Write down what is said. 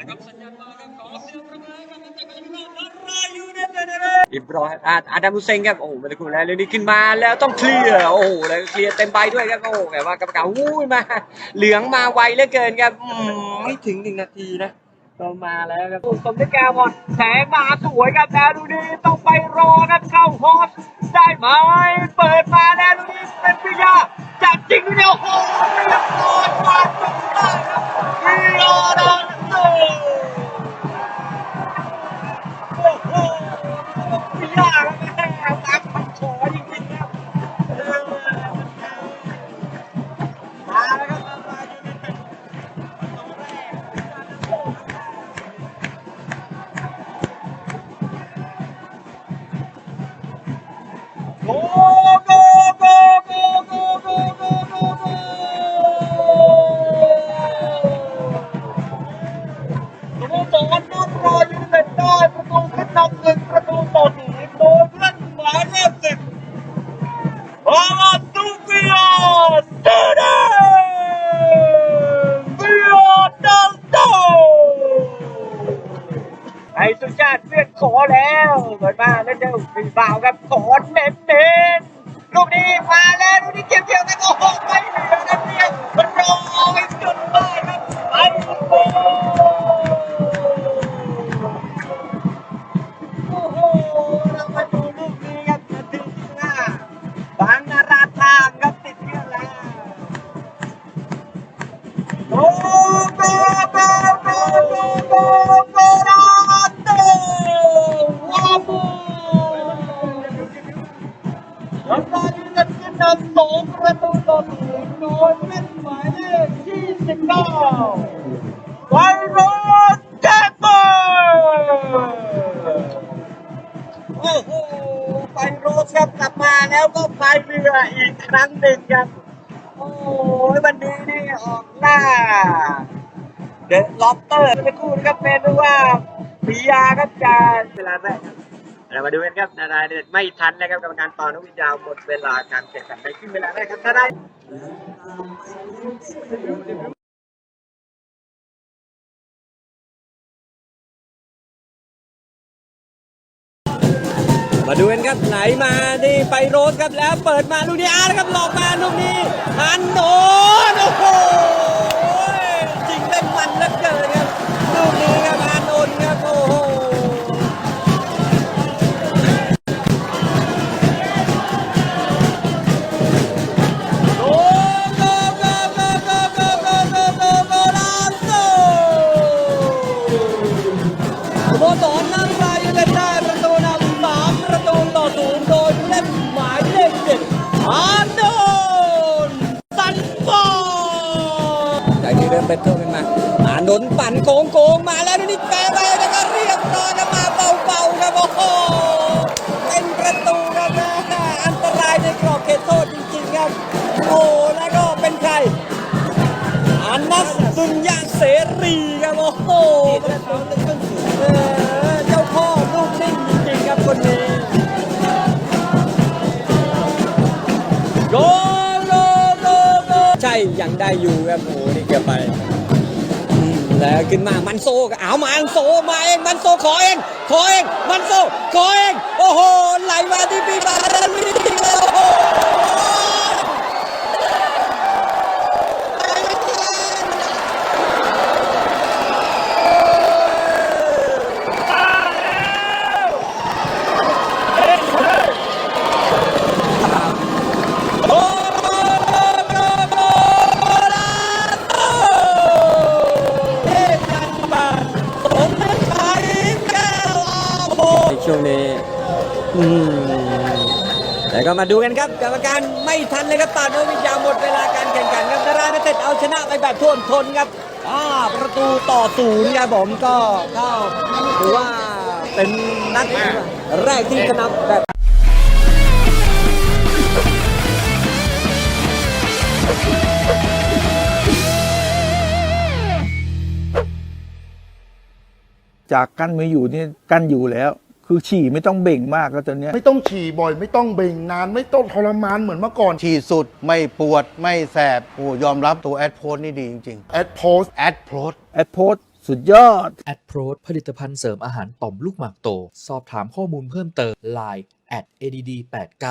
นะครับสัญญาณมาครับขอเสียงประมือกับนักเตะของทีมงานนารายยูไนเต็ดนะครับอิบรอยอาอาดัมฮุเซนครับโอ้โหมาตะกุแล้วเรื่องนี้ขึ้นมาแล้วต้องเคลียร์โอ้โหแล้วเคลียร์เต็มใบด้วยครับโอ้โหแต่ว่ากรรมการวู้มาเหลืองมาไวเหลือเกินครับไม่ถึงหนึ่งนาทีนะก็มาแล้วครับสมด้วยแก้วหมดแสงมาสวยครับแล้วดูนี่ต้องไปรอครับเข้าฮอสได้ไหมเปิดมาแล้วดูนี่เป็นพิยาจัดจริงดูเดียวโอ้โหเรีย ไอ้สุชาติเพื่อนขอแล้วเปิดมาแล้วเจ้าสีบ่าวครับขอเน้นเน้นๆลูกนี้มาแล้วลูกนี้เกี่ยวเกี่ยวกันโอ้โหไป นำสองประตูต่อศูนย์โดยเล่นหมายเลขที่สิบเก้าไวโรสแจ็คเปอร์โอ้โหไฟโรสครับกลับมาแล้วก็พายเรืออีกครั้งหนึ่งครับ โอ้ยวันนี้นี่ออกหน้า เดอะล็อบเตอร์สักครู่นะครับเป็นด้วยว่าปิยาครับจะเวลาแรกครับ เรามาดูกันครับนาราเดไม่ทันนะครับกรรมการตอนนกวิจาวหมดเวลาการแข่งขันในขึ้นเวลาแรกครับนารามาดูกันครับไหลมานี่ไปโรสครับแล้วเปิดมาลูกนี้อาร์ครับหลอกมาลูกนี้ฮันโนนโอ้โห นนปั่นโกงโกงมาแล้วนี่แปรไปแล้วก็เรียบร้อยครับมาเบาๆครับโอ้โหเป็นประตูครับนะอันตรายในกรอบเขตโทษจริงๆครับโอ้แล้วก็เป็นใครอานัสสุญญาเสรีครับโอ้โหเออเจ้าพ่อลูกนิ่งจริงๆครับคนนี้โกโกโกโกใช่ยังได้อยู่ครับโอ้โหนี่เกือบไป แล้วขึ้นมามันโซก็เอามาอันโซมาเองมันโซขอเองขอเองมันโซขอเองโอ้โหไหลมาที่ปีบาแล้วนี่เลยโอ้โห ช่วงนี้อืมแต่ก็มาดูกันครับกรรมการไม่ทันเลยครับปาโนวิทยาหมดเวลาการแข่งขันครับนาราไม่เต็ดเอาชนะไปแบบท่วมทนครับอ่าประตูต่อศูนย์ครับผมก็ก็ถือว่าเป็นนัดแรกที่ชนะแบบจากกั้นไม่อยู่นี่กั้นอยู่แล้ว คือฉี่ไม่ต้องเบ่งมากแล้วตอนเนี้ยไม่ต้องฉี่บ่อย ไม่ต้องเบ่งนาน ไม่ต้องทรมานเหมือนเมื่อก่อนฉีดสุดไม่ปวดไม่แสบโอ้ยอมรับตัวแอดโพสนี่ดีจริงแอดโพสๆแอดโพส แอดโพสสุดยอด แอดโพรดผลิตภัณฑ์เสริมอาหารต่อมลูกหมากโต สอบถามข้อมูลเพิ่มเติม Line at add89